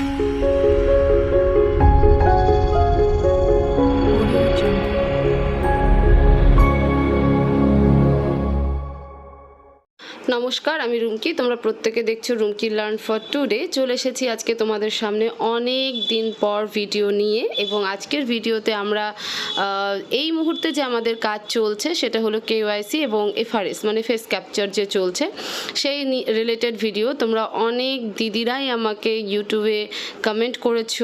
Música নমস্কার, আমি রুমকি। তোমরা প্রত্যেকে দেখছ রুমকি লার্ন ফর টুডে চলে এসেছি আজকে তোমাদের সামনে অনেক দিন পর ভিডিও নিয়ে এবং আজকের ভিডিওতে আমরা এই মুহূর্তে যে আমাদের কাজ চলছে সেটা হলো কেওয়াইসি এবং এফআরএস মানে ফেস ক্যাপচার যে চলছে, সেই রিলেটেড ভিডিও তোমরা অনেক দিদিরাই আমাকে ইউটিউবে কমেন্ট করেছ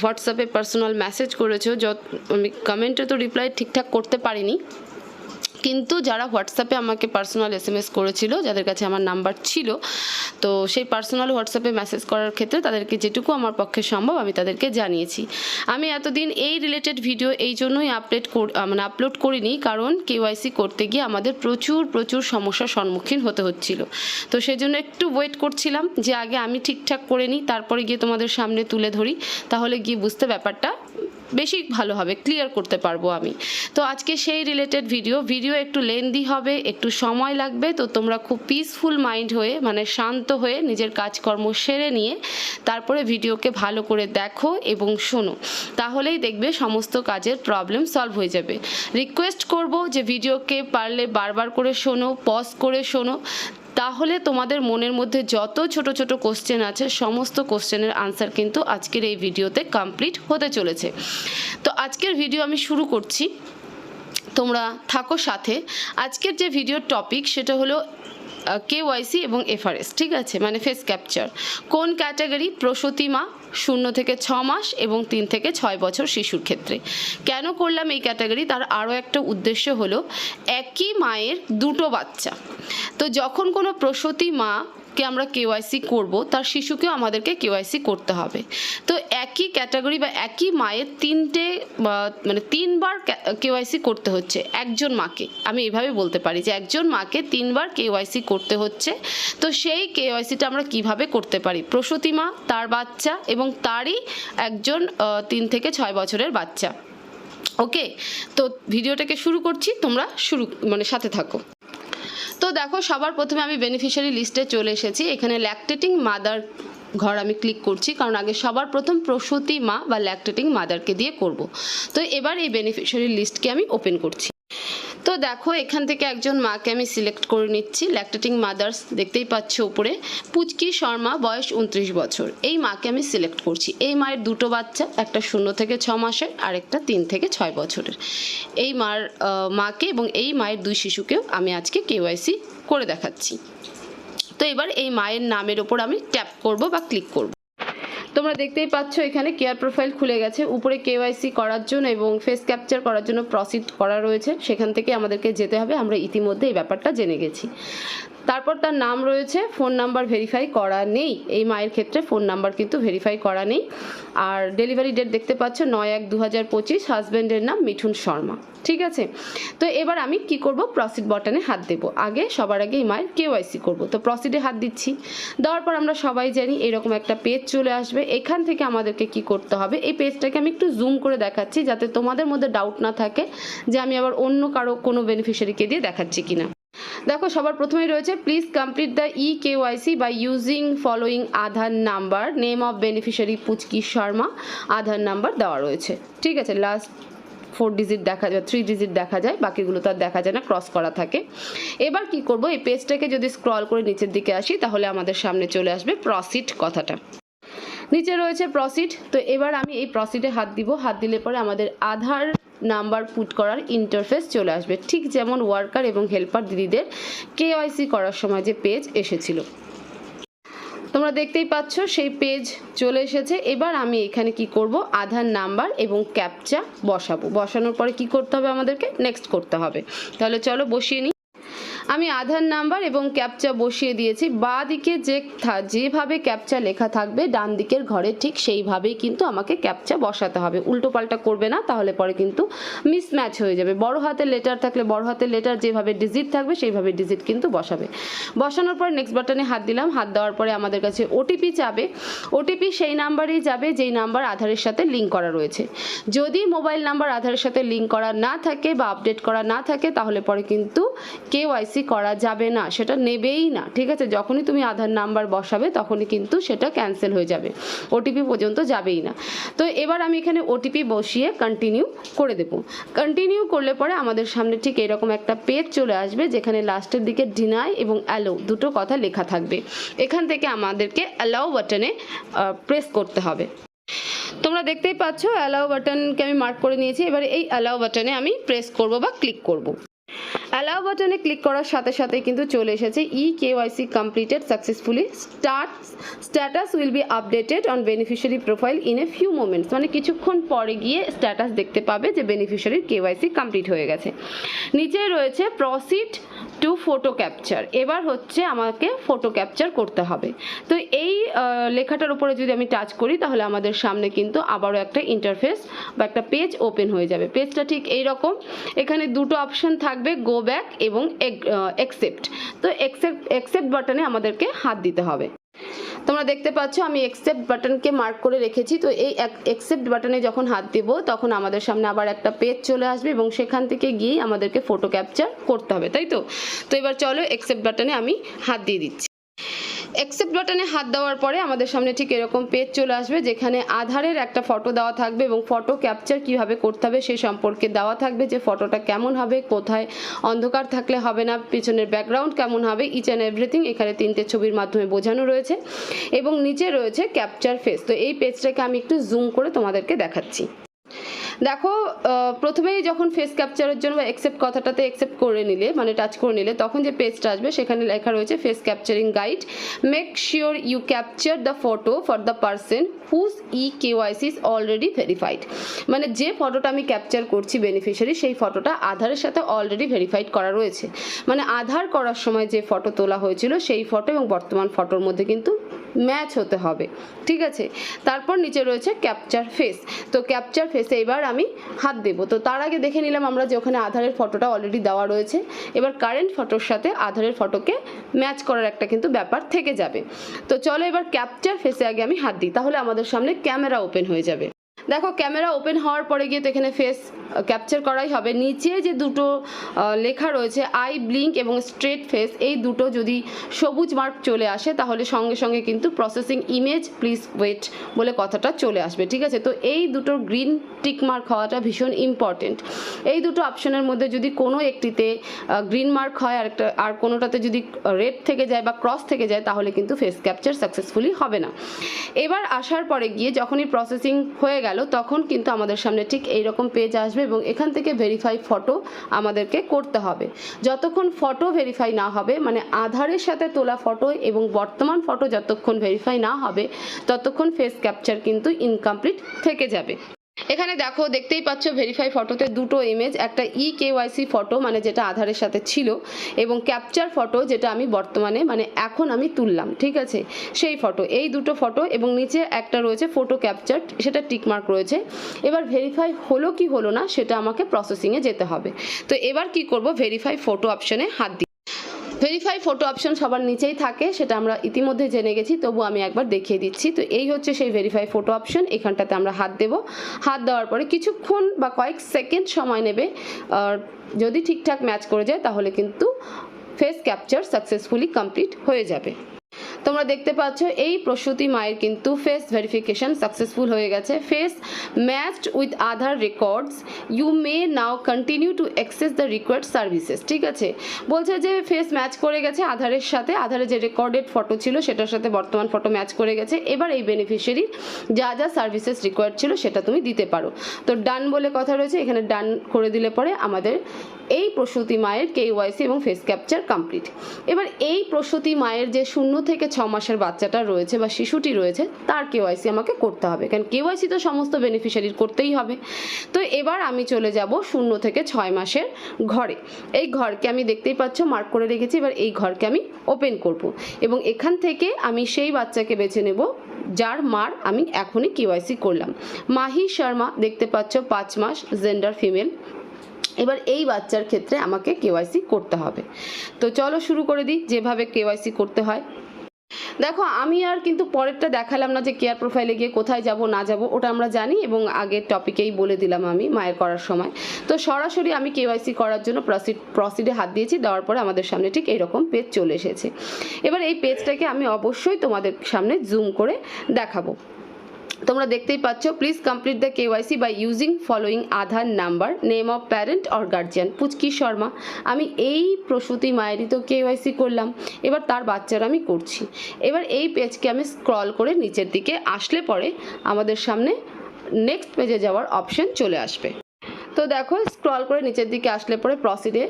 হোয়াটসঅ্যাপে পার্সোনাল মেসেজ করেছ, যত, আমি কমেন্টে তো রিপ্লাই ঠিকঠাক করতে পারিনি। কিন্তু যারা হোয়াটসঅ্যাপে আমাকে পার্সোনাল এস এম এস করেছিল, যাদের কাছে আমার নাম্বার ছিল, তো সেই পার্সোনাল হোয়াটসঅ্যাপে মেসেজ করার ক্ষেত্রে তাদেরকে যেটুকু আমার পক্ষে সম্ভব আমি তাদেরকে জানিয়েছি। আমি এতদিন এই রিলেটেড ভিডিও এই জন্যই আপডেট মানে আপলোড করিনি, কারণ কেওয়াইসি করতে গিয়ে আমাদের প্রচুর প্রচুর সমস্যার সম্মুখীন হতে হচ্ছিল। তো সেই জন্য একটু ওয়েট করছিলাম যে আগে আমি ঠিকঠাক করে নিই, তারপরে গিয়ে তোমাদের সামনে তুলে ধরি, তাহলে গিয়ে বুঝতে ব্যাপারটা বেশি ভালো হবে ক্লিয়ার করতে পারব আমি। তো আজকে সেই রিলেটেড ভিডিও ভিডিও একটু লেন্দি হবে, একটু সময় লাগবে, তো তোমরা খুব পিসফুল মাইন্ড হয়ে মানে শান্ত হয়ে নিজের কাজকর্ম সেরে নিয়ে তারপরে ভিডিওকে ভালো করে দেখো এবং শোনো। তাহলেই দেখবে সমস্ত কাজের প্রবলেম সলভ হয়ে যাবে। রিকোয়েস্ট করব যে ভিডিওকে পারলে বারবার করে শোনো পজ করে শোনো। তাহলে তোমাদের মনের মধ্যে যত ছোট ছোট কোশ্চেন আছে, সমস্ত কোশ্চেনের আনসার কিন্তু আজকের এই ভিডিওতে কমপ্লিট হতে চলেছে। তো আজকের ভিডিও আমি শুরু করছি। তোমরা থাকো সাথে। আজকের যে ভিডিওর টপিক সেটা হলো কেওয়াইসি এবং এফআরএস ঠিক আছে? মানে ফেস ক্যাপচার কোন ক্যাটাগরি প্রসূতি মা, শূন্য থেকে ছ মাস এবং তিন থেকে ছয় বছর শিশুর ক্ষেত্রে। কেন করলাম এই ক্যাটাগরি তার আরও একটা উদ্দেশ্য হলো, একই মায়ের দুটো বাচ্চা। তো যখন কোনো প্রসূতি মা কে আমরা কেওয়াইসি করব, তার শিশুকেও আমাদেরকে কেওয়াইসি করতে হবে। তো একই ক্যাটাগরি বা একই মায়ের তিনটে মানে তিনবার কেওয়াইসি করতে হচ্ছে, একজন মাকে। আমি এভাবে বলতে পারি যে একজন মাকে তিনবার কেওয়াইসি করতে হচ্ছে। তো সেই কেওয়াইসিটা আমরা কীভাবে করতে পারি? প্রসূতি মা, তার বাচ্চা এবং তারই একজন তিন থেকে ছয় বছরের বাচ্চা। ওকে? তো ভিডিওটাকে শুরু করছি, তোমরা শুরু মানে সাথে থাকো। তো দেখো, সবার প্রথমে আমি বেনিফিশিয়ারি লিস্টে চলে এসেছি। এখানে ল্যাকটেটিং মাদার ঘর আমি ক্লিক করছি, কারণ আগে সবার প্রথম প্রসূতি মা বা ল্যাকটেটিং মাদারকে দিয়ে করব। তো এবার এই বেনিফিশিয়ারি লিস্টকে আমি ওপেন করছি। তো দেখো, এখান থেকে একজন মাকে আমি সিলেক্ট করে নিচ্ছি ল্যাকটেটিং মাদার্স দেখতেই পাচ্ছ উপরে। পুচকি শর্মা, বয়স উনত্রিশ বছর। এই মাকে আমি সিলেক্ট করছি। এই মায়ের দুটো বাচ্চা, একটা শূন্য থেকে ছ মাসের আর একটা তিন থেকে ছয় বছরের। এই মার মাকে এবং এই মায়ের দুই শিশুকেও আমি আজকে কেওয়াইসি করে দেখাচ্ছি। তো এবার এই মায়ের নামের ওপর আমি ট্যাপ করব বা ক্লিক করব। তোমরা দেখতেই পাচ্ছ, এখানে কেয়ার প্রোফাইল খুলে গেছে। উপরে কেওয়াইসি করার জন্য এবং ফেস ক্যাপচার করার জন্য প্রসিড করা রয়েছে। সেখান থেকে আমাদেরকে যেতে হবে। আমরা ইতিমধ্যে এই ব্যাপারটা জেনে গেছি। তারপর তার নাম রয়েছে, ফোন নাম্বার ভেরিফাই করা নেই। এই মায়ের ক্ষেত্রে ফোন নাম্বার কিন্তু ভেরিফাই করা নেই। আর ডেলিভারি ডেট দেখতে পাচ্ছ, নয় এক দু হাজার পঁচিশ হাজব্যান্ডের নাম মিঠুন শর্মা। ঠিক আছে? তো এবার আমি কি করব? প্রসিড বটনে হাত দেব। আগে, সবার আগে এই মায়ের কেওয়াইসি করব। তো প্রসিডে হাত দিচ্ছি। দেওয়ার পর আমরা সবাই জানি এরকম একটা পেজ চলে আসবে। এখান থেকে আমাদেরকে কি করতে হবে? এই পেজটাকে আমি একটু জুম করে দেখাচ্ছি, যাতে তোমাদের মধ্যে ডাউট না থাকে যে আমি আবার অন্য কারও কোনো বেনিফিশিয়ারিকে দিয়ে দেখাচ্ছি কিনা। দেখো, সবার প্রথমেই রয়েছে please complete the e KYC by using following Aadhaar number name of beneficiary Puchki Sharma, Aadhaar number দেওয়া রয়েছে। ঠিক আছে লাস্ট ফোর ডিজিট দেখা যায় থ্রি ডিজিট দেখা যায়, বাকিগুলো তো আর দেখা যায় না ক্রস করা থাকে। এবার কি করব, এই পেজটাকে যদি স্ক্রল করে নিচের দিকে আসি, তাহলে আমাদের সামনে চলে আসবে প্রসিড কথাটা। নিচে রয়েছে প্রসিড তো এবার আমি এই প্রসিডে হাত দিব, হাত দিলে পরে আমাদের আধার নাম্বার পুট করার ইন্টারফেস চলে আসবে। ঠিক যেমন ওয়ার্কার এবং হেল্পার দিদিদের কেওয়াইসি করার সময় যে পেজ এসেছিল। তোমরা দেখতেই পাচ্ছ সেই পেজ চলে এসেছে। এবার আমি এখানে কি করব? আধার নাম্বার এবং ক্যাপচা বসাবো। বসানোর পরে কি করতে হবে আমাদেরকে? নেক্সট করতে হবে। তাহলে চলো বসিয়ে নিই আমি আধার নাম্বার এবং ক্যাপচা বসিয়ে দিয়েছি। বা দিকে যে যেভাবে ক্যাপচা লেখা থাকবে ডান দিকের ঘরে ঠিক সেইভাবেই কিন্তু আমাকে ক্যাপচা বসাতে হবে। উল্টো পাল্টা করবে না, তাহলে পরে কিন্তু মিসম্যাচ হয়ে যাবে। বড় হাতের লেটার থাকলে বড় হাতের লেটার যেভাবে ডিজিট থাকবে, সেইভাবে ডিজিট কিন্তু বসাবে। বসানোর পর নেক্সট বাটনে হাত দিলাম। হাত দেওয়ার পরে আমাদের কাছে ওটিপি চাবে ওটিপি সেই নাম্বারেই যাবে, যেই নাম্বার আধারের সাথে লিঙ্ক করা রয়েছে। যদি মোবাইল নাম্বার আধারের সাথে লিঙ্ক করা না থাকে বা আপডেট করা না থাকে, তাহলে পরে কিন্তু কেওয়াইসি কেওয়াইসি করা যাবে না, সেটা নেবেই না, ঠিক আছে? যখনই তুমি আধার নাম্বার বসাবে, তখনই কিন্তু সেটা ক্যান্সেল হয়ে যাবে ওটিপি পর্যন্ত যাবেই না। তো এবার আমি এখানে ওটিপি বসিয়ে কন্টিনিউ করে দেবো। কন্টিনিউ করলে পরে আমাদের সামনে ঠিক এরকম একটা পেজ চলে আসবে, যেখানে লাস্টের দিকে ডিনাই এবং অ্যালো দুটো কথা লেখা থাকবে। এখান থেকে আমাদেরকে অ্যালাউ বাটনে প্রেস করতে হবে। তোমরা দেখতেই পাচ্ছ অ্যালাউ বাটনকে আমি মার্ক করে নিয়েছি, এবার এই অ্যালাউ বাটনে আমি প্রেস করব বা ক্লিক করব। অ্যালাউ বাটনে ক্লিক করার সাথে সাথে কিন্তু চলে এসেছে e KYC completed successfully start status will be updated on beneficiary profile in a few moments মানে কিছুক্ষণ পরে গিয়ে স্ট্যাটাস দেখতে পাবে যে বেনিফিশিয়ারির কেওয়াইসি কমপ্লিট হয়ে গেছে। নিচে রয়েছে প্রসিড টু ফটো ক্যাপচার এবার হচ্ছে আমাকে ফটো ক্যাপচার করতে হবে। তো এই লেখাটার উপরে যদি আমি টাচ করি, তাহলে আমাদের সামনে কিন্তু আবারও একটা ইন্টারফেস বা একটা পেজ ওপেন হয়ে যাবে। পেজটা ঠিক এই রকম এখানে দুটো অপশন থাকবে গো ব্যাক এবং এক্সেপ্ট তো একসেপ্ট একসেপ্ট বাটনে আমাদেরকে হাত দিতে হবে। তোমরা দেখতে পাচ্ছ, আমি অ্যাকসেপ্ট বাটনকে মার্ক করে রেখেছি। তো এই অ্যাকসেপ্ট বাটনে যখন হাত দেব, তখন আমাদের সামনে আবার একটা পেজ চলে আসবে এবং সেখান থেকে গিয়ে আমাদেরকে ফটো ক্যাপচার করতে হবে, তাই তো? তো এবার চলো অ্যাকসেপ্ট বাটনে আমি হাত দিয়ে দিচ্ছি। অ্যাকসেপ্ট বাটনে হাত দেওয়ার পরে আমাদের সামনে ঠিক এরকম পেজ চলে আসবে যেখানে আধারের একটা ফটো দেওয়া থাকবে এবং ফটো ক্যাপচার কীভাবে করতে হবে সেই সম্পর্কে দেওয়া থাকবে যে ফটোটা কেমন হবে, কোথায় অন্ধকার থাকলে হবে না, পিছনের ব্যাকগ্রাউন্ড কেমন হবে ইচ অ্যান্ড এভরিথিং এখানে তিনটে ছবির মাধ্যমে বোঝানো রয়েছে এবং নিচে রয়েছে ক্যাপচার ফেস তো এই পেজটাকে আমি একটু জুম করে তোমাদেরকে দেখাচ্ছি। দেখো প্রথমেই যখন ফেস ক্যাপচারের জন্য অ্যাকসেপ্ট কথাটাতে অ্যাকসেপ্ট করে নিলে মানে টাচ করে নিলে, তখন যে পেজটা আসবে, সেখানে লেখা রয়েছে face capturing guide make sure you capture the photo for the person whose e KYC is already verified মানে যে ফটোটা আমি ক্যাপচার করছি বেনিফিশিয়ারি সেই ফটোটা আধারের সাথে অলরেডি ভেরিফাইড করা রয়েছে। মানে আধার করার সময় যে ফটো তোলা হয়েছিল, সেই ফটো এবং বর্তমান ফটোর মধ্যে কিন্তু ম্যাচ হতে হবে, ঠিক আছে? তারপর নিচে রয়েছে ক্যাপচার ফেস তো ক্যাপচার ফেসে এবার আমি হাত দেবো। তো তার আগে দেখে নিলাম আমরা যে ওখানে আধারের ফটোটা অলরেডি দেওয়া রয়েছে। এবার কারেন্ট ফটোর সাথে আধারের ফটোকে ম্যাচ করার একটা কিন্তু ব্যাপার থেকে যাবে। তো চলো এবার ক্যাপচার ফেসে আগে আমি হাত দিই, তাহলে আমাদের সামনে ক্যামেরা ওপেন হয়ে যাবে। দেখো, ক্যামেরা ওপেন হওয়ার পরে গিয়ে তো এখানে ফেস ক্যাপচার করাই হবে। নিচে যে দুটো লেখা রয়েছে আই ব্লিঙ্ক এবং স্ট্রেট ফেস এই দুটো যদি সবুজ মার্ক চলে আসে, তাহলে সঙ্গে সঙ্গে কিন্তু প্রসেসিং ইমেজ প্লিজ ওয়েট বলে কথাটা চলে আসবে, ঠিক আছে? তো এই দুটো গ্রিন টিক মার্ক হওয়াটা ভীষণ ইম্পর্টেন্ট এই দুটো অপশনের মধ্যে যদি কোনো একটিতে গ্রিন মার্ক হয় আর একটা, আর কোনোটাতে যদি রেড থেকে যায় বা ক্রস থেকে যায়, তাহলে কিন্তু ফেস ক্যাপচার সাকসেসফুলি হবে না। এবার আসার পরে গিয়ে যখনই প্রসেসিং হয়ে গেল তখন কিন্তু আমাদের সামনে ঠিক এইরকম পেজ আসবে এবং এখান থেকে ভেরিফাই ফটো আমাদেরকে করতে হবে। যতক্ষণ ফটো ভেরিফাই না হবে মানে আধারের সাথে তোলা ফটো এবং বর্তমান ফটো যতক্ষণ ভেরিফাই না হবে, ততক্ষণ ফেস ক্যাপচার কিন্তু ইনকমপ্লিট থেকে যাবে। এখানে দেখো, দেখতেই পাচ্ছ ভেরিফাই ফটোতে দুটো ইমেজ একটা ই কেওয়াইসি ফটো মানে যেটা আধারের সাথে ছিল, এবং ক্যাপচার ফটো যেটা আমি বর্তমানে মানে এখন আমি তুললাম, ঠিক আছে? সেই ফটো এই দুটো ফটো এবং নিচে একটা রয়েছে ফটো ক্যাপচার সেটা টিকমার্ক রয়েছে। এবার ভেরিফাই হলো কি হলো না, সেটা আমাকে প্রসেসিংয়ে যেতে হবে। তো এবার কি করব ভেরিফাই ফটো অপশনে হাত ভেরিফাই ফটো অপশন সবার নিচেই থাকে, সেটা আমরা ইতিমধ্যে জেনে গেছি তবু আমি একবার দেখিয়ে দিচ্ছি। তো এই হচ্ছে সেই ভেরিফাই ফটো অপশন এখানটাতে আমরা হাত দেব। হাত দেওয়ার পরে কিছুক্ষণ বা কয়েক সেকেন্ড সময় নেবে যদি ঠিকঠাক ম্যাচ করে যায়, তাহলে কিন্তু ফেস ক্যাপচার সাকসেসফুলি কমপ্লিট হয়ে যাবে। তোমরা দেখতে পাচ্ছ, এই প্রসূতি মায়ের কিন্তু ফেস ভেরিফিকেশন সাকসেসফুল হয়ে গেছে। Face matched with Aadhaar records you may now continue to access the required services ঠিক আছে? বলছে যে ফেস ম্যাচ করে গেছে আধারের সাথে, আধারে যে রেকর্ডেড ফটো ছিল সেটার সাথে বর্তমান ফটো ম্যাচ করে গেছে। এবার এই বেনিফিশিয়ারির যা যা সার্ভিসেস রিকোয়ার্ড ছিল সেটা তুমি দিতে পারো। তো ডান বলে কথা রয়েছে, এখানে ডান করে দিলে পরে আমাদের এই প্রসূতি মায়ের কেওয়াইসি এবং ফেস ক্যাপচার কমপ্লিট এবার এই প্রসূতি মায়ের যে শূন্য থেকে ছ মাসের বাচ্চাটা রয়েছে বা শিশুটি রয়েছে, তার কেওয়াইসি আমাকে করতে হবে। কারণ কেওয়াইসি তো সমস্ত বেনিফিশিয়ারির করতেই হবে। তো এবার আমি চলে যাব শূন্য থেকে ছয় মাসের ঘরে। এই ঘরকে আমি দেখতেই পাচ্ছ মার্ক করে রেখেছি। এবার এই ঘরকে আমি ওপেন করব। এবং এখান থেকে আমি সেই বাচ্চাকে বেছে নেব, যার মার আমি এখনই কেওয়াইসি করলাম। মাহি শর্মা, দেখতে পাচ্ছ, পাঁচ মাস জেন্ডার ফিমেল এবার এই বাচ্চার ক্ষেত্রে আমাকে কেওয়াইসি করতে হবে। তো চলো শুরু করে দিই, যেভাবে কেওয়াইসি করতে হয়। দেখো, আমি আর কিন্তু পরেরটা দেখালাম না যে কেয়ার প্রোফাইলে গিয়ে কোথায় যাব, না যাব, ওটা আমরা জানি এবং আগের টপিকেই বলে দিলাম আমি মায়ের করার সময়। তো সরাসরি আমি কেওয়াইসি করার জন্য প্রসিড প্রসিডে হাত দিয়েছি, দেওয়ার পরে আমাদের সামনে ঠিক এরকম পেজ চলে এসেছে। এবার এই পেজটাকে আমি অবশ্যই তোমাদের সামনে জুম করে দেখাবো। তোমরা দেখতেই পাচ্ছ please complete the KYC by using following Aadhaar number name of parent or guardian Puchki Sharma, আমি এই প্রসূতি মায়েরই তো কেওয়াইসি করলাম, এবার তার বাচ্চার আমি করছি। এবার এই পেজকে আমি স্ক্রল করে নিচের দিকে আসলে পরে আমাদের সামনে নেক্সট পেজে যাওয়ার অপশন চলে আসবে। তো দেখো স্ক্রল করে নিচের দিকে আসলে পরে প্রসিডে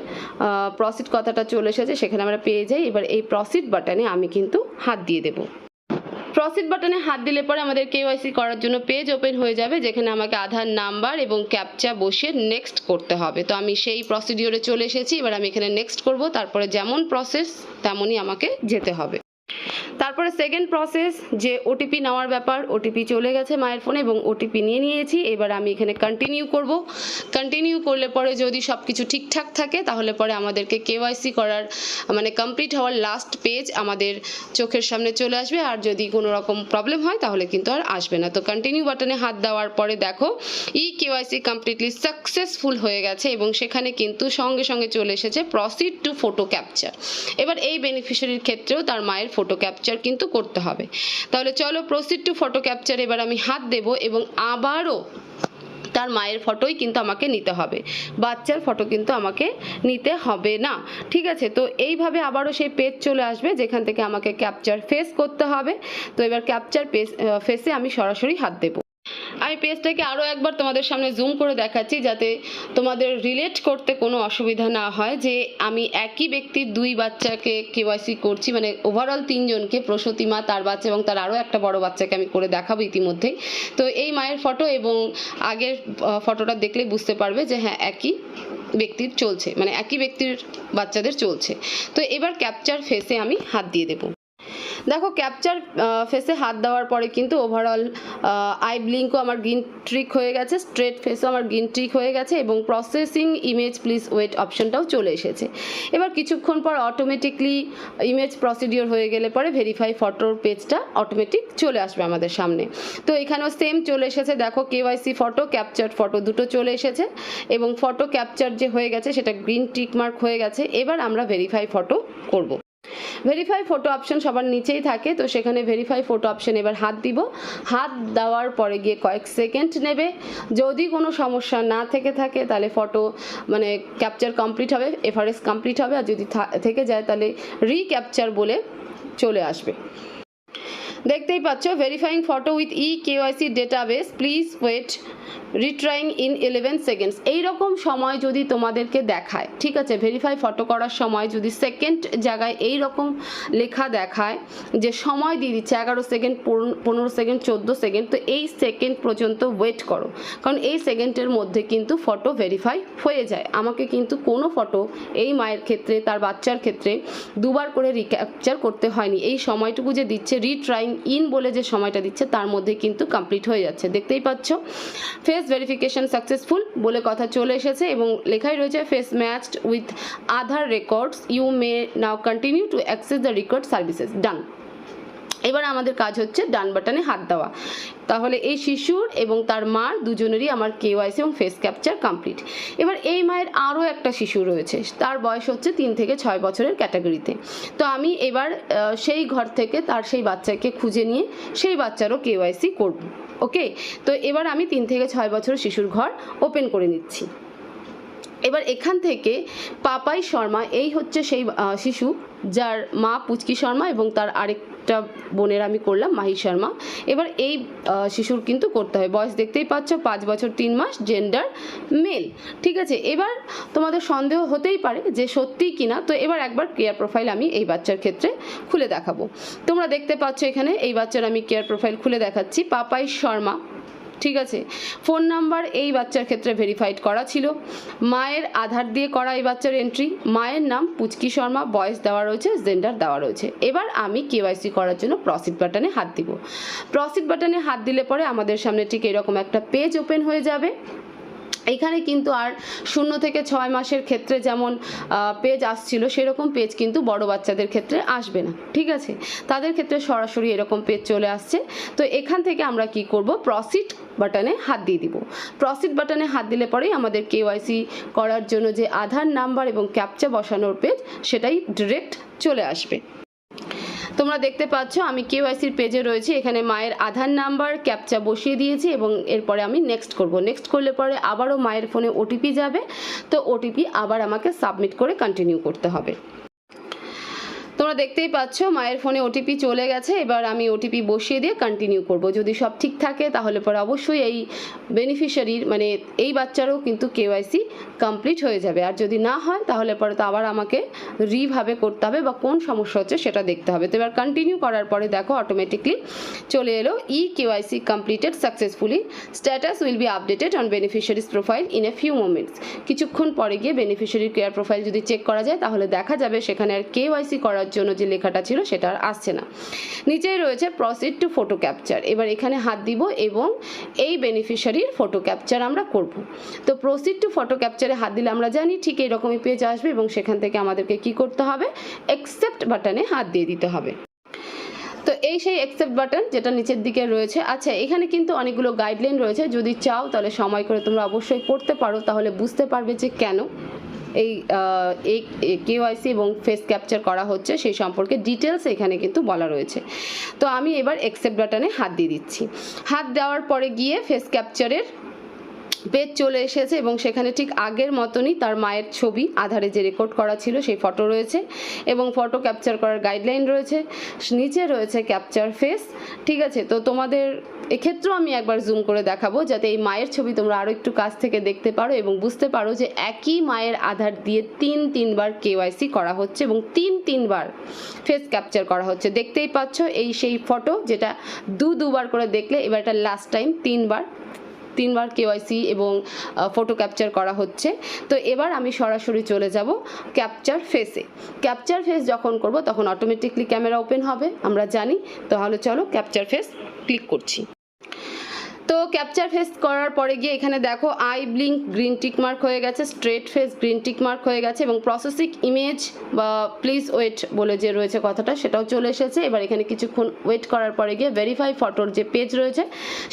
প্রসিড কথাটা চলে এসেছে, সেখানে আমরা পেয়ে যাই। এবার এই প্রসিড বাটনে আমি কিন্তু হাত দিয়ে দেবো। প্রসিড বাটনে হাত দিলে পরে আমাদের কেওয়াইসি করার জন্য পেজ ওপেন হয়ে যাবে, যেখানে আমাকে আধার নাম্বার এবং ক্যাপচা বসিয়ে নেক্সট করতে হবে। তো আমি সেই প্রসিডিওরে চলে এসেছি, এবার আমি এখানে নেক্সট করব। তারপরে যেমন প্রসেস তেমনই আমাকে যেতে হবে। তারপরে সেকেন্ড প্রসেস যে ওটিপি নেওয়ার ব্যাপার ওটিপি চলে গেছে মায়ের ফোনে এবং ওটিপি নিয়ে নিয়েছি। এবার আমি এখানে কন্টিনিউ করব। কন্টিনিউ করলে পরে যদি সব কিছু ঠিকঠাক থাকে, তাহলে পরে আমাদেরকে কেওয়াইসি করার মানে কমপ্লিট হওয়ার লাস্ট পেজ আমাদের চোখের সামনে চলে আসবে। আর যদি কোনো রকম প্রবলেম হয়, তাহলে কিন্তু আর আসবে না। তো কন্টিনিউ বাটনে হাত দেওয়ার পরে দেখো, ই কেওয়াইসি কমপ্লিটলি সাকসেসফুল হয়ে গেছে এবং সেখানে কিন্তু সঙ্গে সঙ্গে চলে এসেছে প্রসিড টু ফটো ক্যাপচার এবার এই বেনিফিশিয়ারির ক্ষেত্রেও তার মায়ের ফটো ক্যাপচার কিন্তু করতে হবে। তাহলে চলো প্রসিড টু ফটো ক্যাপচার এবার আমি হাত দেব এবং আবারও তার মায়ের ফটোই কিন্তু আমাকে নিতে হবে। বাচ্চার ফটো কিন্তু আমাকে নিতে হবে না। ঠিক আছে? তো এইভাবে আবারও সেই পেজ চলে আসবে যেখান থেকে আমাকে ক্যাপচার ফেস করতে হবে। তো এবার ক্যাপচার পেস ফেসে আমি সরাসরি হাত দেবো। আমি পেজটাকে আরও একবার তোমাদের সামনে জুম করে দেখাচ্ছি যাতে তোমাদের রিলেট করতে কোনো অসুবিধা না হয় যে আমি একই ব্যক্তির দুই বাচ্চাকে কেওয়াইসি করছি মানে ওভারঅল তিনজনকে, প্রসূতি মা, তার বাচ্চা এবং তার আরও একটা বড় বাচ্চাকে আমি করে দেখাবো ইতিমধ্যেই। তো এই মায়ের ফটো এবং আগের ফটোটা দেখলেই বুঝতে পারবে যে হ্যাঁ একই ব্যক্তির চলছে মানে একই ব্যক্তির বাচ্চাদের চলছে। তো এবার ক্যাপচার ফেসে আমি হাত দিয়ে দেবো। দেখো ক্যাপচার ফেসে হাত দেওয়ার পরে কিন্তু ওভারঅল আই ব্লিঙ্কও আমার গ্রিন ট্রিক হয়ে গেছে স্ট্রেট ফেসও আমার গ্রিন ট্রিক হয়ে গেছে এবং প্রসেসিং ইমেজ প্লিজ ওয়েট অপশনটাও চলে এসেছে। এবার কিছুক্ষণ পর অটোমেটিকলি ইমেজ প্রসিডিওর হয়ে গেলে পরে ভেরিফাই ফটোর পেজটা অটোমেটিক চলে আসবে আমাদের সামনে। তো এখানেও সেম চলে এসেছে, দেখো কেওয়াইসি ফটো ক্যাপচার ফটো দুটো চলে এসেছে এবং ফটো ক্যাপচার যে হয়ে গেছে সেটা গ্রিন টিক মার্ক হয়ে গেছে। এবার আমরা ভেরিফাই ফটো করব। ভেরিফাই ফটো অপশন সবার নিচেই থাকে, তো সেখানে ভেরিফাই ফটো অপশন এবার হাত দিব। হাত দেওয়ার পরে গিয়ে কয়েক সেকেন্ড নেবে। যদি কোনো সমস্যা না থেকে থাকে, তাহলে ফটো মানে ক্যাপচার কমপ্লিট হবে এফআরএস কমপ্লিট হবে। আর যদি থেকে যায়, তাহলে রিক্যাপচার বলে চলে আসবে। দেখতেই পাচ্ছ verifying photo with e KYC database please wait retrying in eleven seconds এইরকম সময় যদি তোমাদেরকে দেখায়, ঠিক আছে ভেরিফাই ফটো করার সময় যদি সেকেন্ড জায়গায় এই রকম লেখা দেখায় যে সময় দিয়ে দিচ্ছে, এগারো সেকেন্ড পনেরো সেকেন্ড চোদ্দ সেকেন্ড তো এই সেকেন্ড পর্যন্ত ওয়েট করো। কারণ এই সেকেন্ডের মধ্যে কিন্তু ফটো ভেরিফাই হয়ে যায়। আমাকে কিন্তু কোনো ফটো এই মায়ের ক্ষেত্রে, তার বাচ্চার ক্ষেত্রে দুবার করে রিক্যাপচার করতে হয়নি। এই সময়টুকু যে দিচ্ছে রিট্রাইং ইন বলে যে সময়টা দিচ্ছে, তার মধ্যে কিন্তু কমপ্লিট হয়ে যাচ্ছে। দেখতেই পাচ্ছ ফেস ভেরিফিকেশন সাকসেসফুল বলে কথা চলে এসেছে এবং লেখাই রয়েছে face matched with Aadhaar records you may now continue to access the record services done এবার আমাদের কাজ হচ্ছে ডান বাটনে হাত দেওয়া। তাহলে এই শিশুর এবং তার মার দুজনেরই আমার কে কেওয়াইসি এবং ফেস ক্যাপচার কমপ্লিট এবার এই মায়ের আরও একটা শিশু রয়েছে, তার বয়স হচ্ছে তিন থেকে ছয় বছরের ক্যাটাগরিতে। তো আমি এবার সেই ঘর থেকে তার সেই বাচ্চাকে খুঁজে নিয়ে সেই বাচ্চারও কে কেওয়াইসি করব ওকে তো এবার আমি তিন থেকে ছয় বছরের শিশুর ঘর ওপেন করে নিচ্ছি। এবার এখান থেকে পাপাই শর্মা, এই হচ্ছে সেই শিশু যার মা পুচকি শর্মা এবং তার আরেকটা বোনের আমি করলাম মাহি শর্মা। এবার এই শিশুর কিন্তু করতে হয়। বয়স দেখতেই পাচ্ছ, পাঁচ বছর, তিন মাস জেন্ডার মেল ঠিক আছে? এবার তোমাদের সন্দেহ হতেই পারে যে সত্যিই কিনা। তো এবার একবার কেয়ার প্রোফাইল আমি এই বাচ্চার ক্ষেত্রে খুলে দেখাবো। তোমরা দেখতে পাচ্ছ এখানে, এই বাচ্চার আমি কেয়ার প্রোফাইল খুলে দেখাচ্ছি। পাপাই শর্মা। ঠিক আছে। ফোন নাম্বার এই বাচ্চার ক্ষেত্রে ভেরিফাইড করা ছিল। মায়ের আধার দিয়ে করা এই বাচ্চার এন্ট্রি মায়ের নাম পুচকি শর্মা, বয়স দেওয়া রয়েছে জেন্ডার দেওয়া রয়েছে। এবার আমি কেওয়াইসি করার জন্য প্রসিড বাটনে হাত দিব। প্রসিড বাটনে হাত দিলে পরে আমাদের সামনে ঠিক এরকম একটা পেজ ওপেন হয়ে যাবে। এখানে কিন্তু আর শূন্য থেকে ছয় মাসের ক্ষেত্রে যেমন পেজ আসছিল, সেরকম পেজ কিন্তু বড় বাচ্চাদের ক্ষেত্রে আসবে না। ঠিক আছে? তাদের ক্ষেত্রে সরাসরি এরকম পেজ চলে আসছে। তো এখান থেকে আমরা কি করব? প্রসিড বাটনে হাত দিয়ে দিব। প্রসিড বাটনে হাত দিলে পরেই আমাদের কেওয়াইসি করার জন্য যে আধার নাম্বার এবং ক্যাপচা বসানোর পেজ সেটাই ডিরেক্ট চলে আসবে। তোমরা দেখতে পাচ্ছ, আমি কেওয়াইসির পেজে রয়েছি। এখানে মায়ের আধার নাম্বার, ক্যাপচা বসিয়ে দিয়েছি এবং এরপরে আমি নেক্সট করব। নেক্সট করলে পরে আবারও মায়ের ফোনে ওটিপি যাবে। তো ওটিপি আবার আমাকে সাবমিট করে কন্টিনিউ করতে হবে। তোমরা দেখতেই পাচ্ছ, মায়ের ফোনে ওটিপি চলে গেছে। এবার আমি ওটিপি বসিয়ে দিয়ে কন্টিনিউ করব। যদি সব ঠিক থাকে, তাহলে পরে অবশ্যই এই বেনিফিশিয়ারির মানে এই বাচ্চারও কিন্তু কেওয়াইসি কমপ্লিট হয়ে যাবে। আর যদি না হয়, তাহলে পরে তো আবার আমাকে রিভাবে করতে হবে বা কোন সমস্যা হচ্ছে সেটা দেখতে হবে। তো এবার কন্টিনিউ করার পরে দেখো অটোমেটিকলি চলে এলো e KYC completed successfully status will be updated on beneficiary's profile in a few moments কিছুক্ষণ পরে গিয়ে বেনিফিশিয়ারির কেয়ার প্রোফাইল যদি চেক করা যায়, তাহলে দেখা যাবে সেখানে আর কেওয়াইসি করার জন্য যে লেখাটা ছিল সেটা আর আসছে না। নিচেই রয়েছে প্রসিড টু ফটো ক্যাপচার এবার এখানে হাত দিব এবং এই বেনিফিশিয়ারির ফটো ক্যাপচার আমরা করব। তো প্রসিড টু ফটো ক্যাপচারে হাত দিলে আমরা জানি ঠিক এরকমই পেজ আসবে এবং সেখান থেকে আমাদেরকে কি করতে হবে? অ্যাকসেপ্ট বাটনে হাত দিয়ে দিতে হবে। তো এই সেই অ্যাকসেপ্ট বাটন যেটা নিচের দিকে রয়েছে। আচ্ছা এখানে কিন্তু অনেকগুলো গাইডলাইন রয়েছে। যদি চাও তাহলে সময় করে তোমরা অবশ্যই পড়তে পারো। তাহলে বুঝতে পারবে যে কেন। এই এই কেওয়াইসি এবং ফেস ক্যাপচার করা হচ্ছে সেই সম্পর্কে ডিটেলস এখানে কিন্তু বলা রয়েছে। তো আমি এবার এক্সেপ্ট বাটনে হাত দিয়ে দিচ্ছি। হাত দেওয়ার পরে গিয়ে ফেস ক্যাপচারের পেজ চলে এসেছে এবং সেখানে ঠিক আগের মতনই তার মায়ের ছবি আধারে যে রেকর্ড করা ছিল সেই ফটো রয়েছে এবং ফটো ক্যাপচার করার গাইডলাইন রয়েছে, নিচে রয়েছে ক্যাপচার ফেস ঠিক আছে? তো তোমাদের এক্ষেত্রেও আমি একবার জুম করে দেখাবো যাতে এই মায়ের ছবি তোমরা আরও একটু কাছ থেকে দেখতে পারো এবং বুঝতে পারো যে একই মায়ের আধার দিয়ে তিন, তিনবার কেওয়াইসি করা হচ্ছে এবং তিন, তিনবার ফেস ক্যাপচার করা হচ্ছে। দেখতেই পাচ্ছ এই সেই ফটো যেটা দু, দুবার করে দেখলে এবার এটা লাস্ট টাইম তিনবার তিনবার কেওয়াইসি এবং ফটো ক্যাপচার করা হচ্ছে। তো এবার আমি সরাসরি চলে যাব ক্যাপচার ফেসে ক্যাপচার ফেস যখন করব তখন অটোমেটিকলি ক্যামেরা ওপেন হবে, আমরা জানি। তাহলে চলো ক্যাপচার ফেস ক্লিক করছি। তো ক্যাপচার ফেস করার পরে গিয়ে এখানে দেখো eye blink green tick mark হয়ে গেছে straight face green tick mark হয়ে গেছে এবং প্রসেসিক ইমেজ বা প্লিজ ওয়েট বলে যে রয়েছে কথাটা সেটাও চলে এসেছে। এবার এখানে কিছুক্ষণ ওয়েট করার পরে গিয়ে ভেরিফাই ফটোর যে পেজ রয়েছে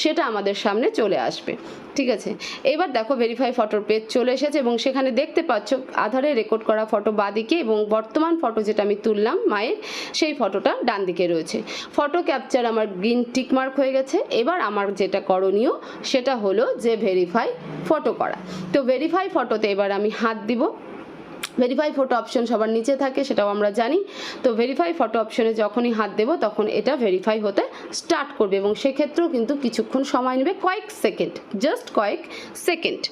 সেটা আমাদের সামনে চলে আসবে। ঠিক আছে। এবার দেখো ভেরিফাই ফটোর পেজ চলে এসেছে এবং সেখানে দেখতে পাচ্ছ আধারে রেকর্ড করা ফটো বাদিকে এবং বর্তমান ফটো যেটা আমি তুললাম মায়ের, সেই ফটোটা ডান দিকে রয়েছে। ফটো ক্যাপচার আমার গ্রিন টিকমার্ক হয়ে গেছে। এবার আমার যেটা করণীয়, সেটা হলো যে ভেরিফাই ফটো করা। তো ভেরিফাই ফটোতে এবার আমি হাত দিব। ভেরিফাই ফটো অপশন সবার নিচে থাকে, সেটাও আমরা জানি। তো ভেরিফাই ফটো অপশনে যখনই হাত দেবো, তখন এটা ভেরিফাই হতে স্টার্ট করবে এবং সেক্ষেত্রেও কিন্তু কিছুক্ষণ সময় নেবে, কয়েক সেকেন্ড জাস্ট কয়েক সেকেন্ড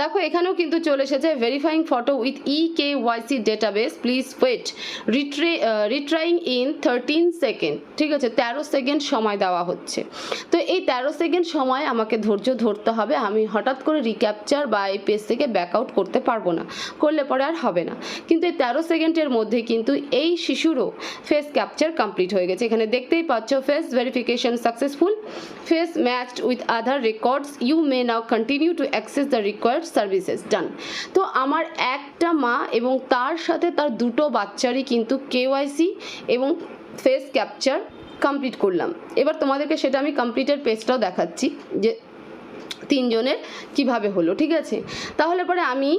দেখো, এখানেও কিন্তু চলে এসেছে verifying photo with e KYC database please wait retry retrying in thirteen second ঠিক আছে, তেরো সেকেন্ড সময় দেওয়া হচ্ছে। তো এই তেরো সেকেন্ড সময় আমাকে ধৈর্য ধরতে হবে। আমি হঠাৎ করে রিক্যাপচার বা এই পেজ থেকে ব্যাক আউট করতে পারব না। করলে পরে আর হবে না। কিন্তু এই তেরো সেকেন্ডের মধ্যে কিন্তু এই শিশুরও ফেস ক্যাপচার কমপ্লিট হয়ে গেছে। এখানে দেখতেই পাচ্ছ face verification successful face matched with Aadhaar records you may now continue to access the required services done তো আমার একটা মা এবং তার সাথে তার দুটো বাচ্চারই কিন্তু কেওয়াইসি এবং ফেস ক্যাপচার কমপ্লিট করলাম। এবার তোমাদেরকে সেটা আমি কমপ্লিটের পেজটাও দেখাচ্ছি যে তিনজনের কীভাবে হলো, ঠিক আছে? তাহলে পরে আমি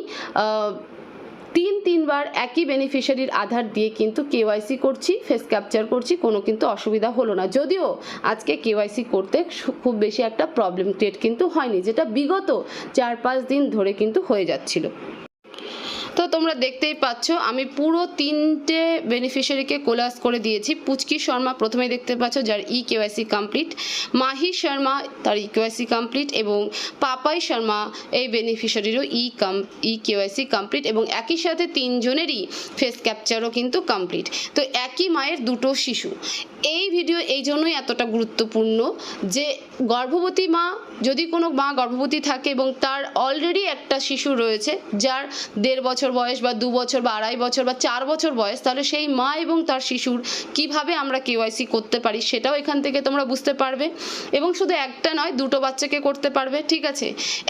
তিন তিনবার একই বেনিফিশিয়ারির আধার দিয়ে কিন্তু কেওয়াইসি করছি ফেস ক্যাপচার করছি, কোনো কিন্তু অসুবিধা হলো না। যদিও আজকে কেওয়াইসি করতে খুব বেশি একটা প্রবলেম ক্রিয়েট কিন্তু হয়নি, যেটা বিগত চার পাঁচ দিন ধরে কিন্তু হয়ে যাচ্ছিল। তো তোমরা দেখতেই পাচ্ছ, আমি পুরো তিনটে বেনিফিশিয়ারিকে কোলাস করে দিয়েছি। পুচকি শর্মা প্রথমে দেখতে পাচ্ছ, যার e KYC complete Mahi Sharma তার ই কেওয়াইসি কমপ্লিট এবং পাপাই শর্মা এই বেনিফিশিয়ারিরও ই কাম ই কেওয়াইসি কমপ্লিট এবং একই সাথে তিনজনেরই ফেস ক্যাপচারও কিন্তু কমপ্লিট তো একই মায়ের দুটো শিশু। এই ভিডিও এই জন্যই এতটা গুরুত্বপূর্ণ যে গর্ভবতী মা, যদি কোনো মা গর্ভবতী থাকে এবং তার অলরেডি একটা শিশু রয়েছে, যার দেড় বছর বয়স বা দু বছর বা আড়াই বছর বা চার বছর বয়স, তাহলে সেই মা এবং তার শিশুর কীভাবে আমরা কেওয়াইসি করতে পারি সেটাও এখান থেকে তোমরা বুঝতে পারবে। এবং শুধু একটা নয়, দুটো বাচ্চাকে করতে পারবে, ঠিক আছে?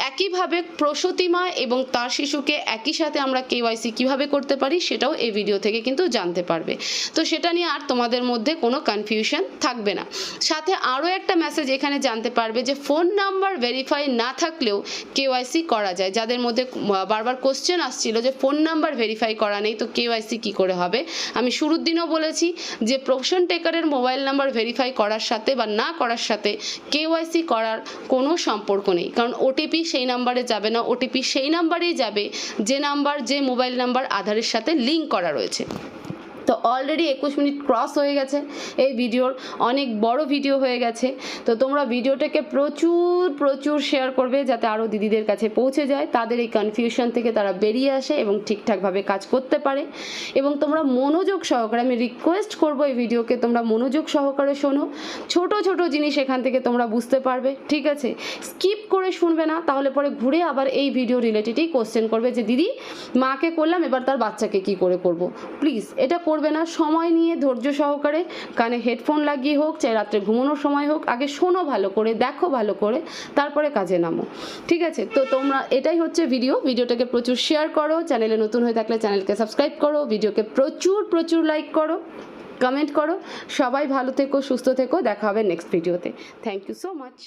একইভাবে প্রসূতি মা এবং তার শিশুকে একই সাথে আমরা কেওয়াইসি কীভাবে করতে পারি সেটাও এই ভিডিও থেকে কিন্তু জানতে পারবে। তো সেটা নিয়ে আর তোমাদের মধ্যে কোনো কনফিউশন থাকবে না। সাথে আরও একটা মেসেজ এখানে জানতে পারবে যে ফোন নাম্বার ভেরিফাই না থাকলেও কেওয়াইসি করা যায়। যাদের মধ্যে বারবার কোশ্চেন আসছিল যে ফোন নাম্বার ভেরিফাই করা নেই, তো কেওয়াইসি কি করে হবে? আমি শুরুর দিনও বলেছি যে প্রফেশন টেকারের মোবাইল নাম্বার ভেরিফাই করার সাথে বা না করার সাথে কেওয়াইসি করার কোনো সম্পর্ক নেই। কারণ ওটিপি সেই নাম্বারে যাবে না। ওটিপি সেই নাম্বারেই যাবে যে নাম্বার যে মোবাইল নাম্বার আধারের সাথে লিঙ্ক করা রয়েছে। তো অলরেডি একুশ মিনিট ক্রস হয়ে গেছে এই ভিডিওর, অনেক বড় ভিডিও হয়ে গেছে। তো তোমরা ভিডিওটাকে প্রচুর প্রচুর শেয়ার করবে যাতে আরও দিদিদের কাছে পৌঁছে যায়, তাদের এই কনফিউশন থেকে তারা বেরিয়ে আসে এবং ঠিকঠাকভাবে কাজ করতে পারে। এবং তোমরা মনোযোগ সহকারে, আমি রিকোয়েস্ট করব এই ভিডিওকে, তোমরা মনোযোগ সহকারে শোনো। ছোট ছোট জিনিস এখান থেকে তোমরা বুঝতে পারবে, ঠিক আছে? স্কিপ করে শুনবে না, তাহলে পরে ঘুরে আবার এই ভিডিও রিলেটেডই কোশ্চেন করবে যে, দিদি, মাকে করলাম, এবার তার বাচ্চাকে কি করে করব? প্লিজ এটা করবে না, সময় নিয়ে ধৈর্য সহকারে কানে হেডফোন লাগিয়ে হোক, চাই রাত্রে ঘুমানোর সময় হোক, আগে শোনো ভালো করে, দেখো ভালো করে, তারপরে কাজে নামো। ঠিক আছে? তো তোমরা এটাই হচ্ছে ভিডিও ভিডিওটাকে প্রচুর শেয়ার করো চ্যানেলে নতুন হয়ে থাকলে চ্যানেলকে সাবস্ক্রাইব করো ভিডিওকে প্রচুর প্রচুর লাইক করো কমেন্ট করো। সবাই ভালো থেকো, সুস্থ থেকো, দেখা হবে নেক্সট ভিডিওতে থ্যাংক ইউ সো মাচ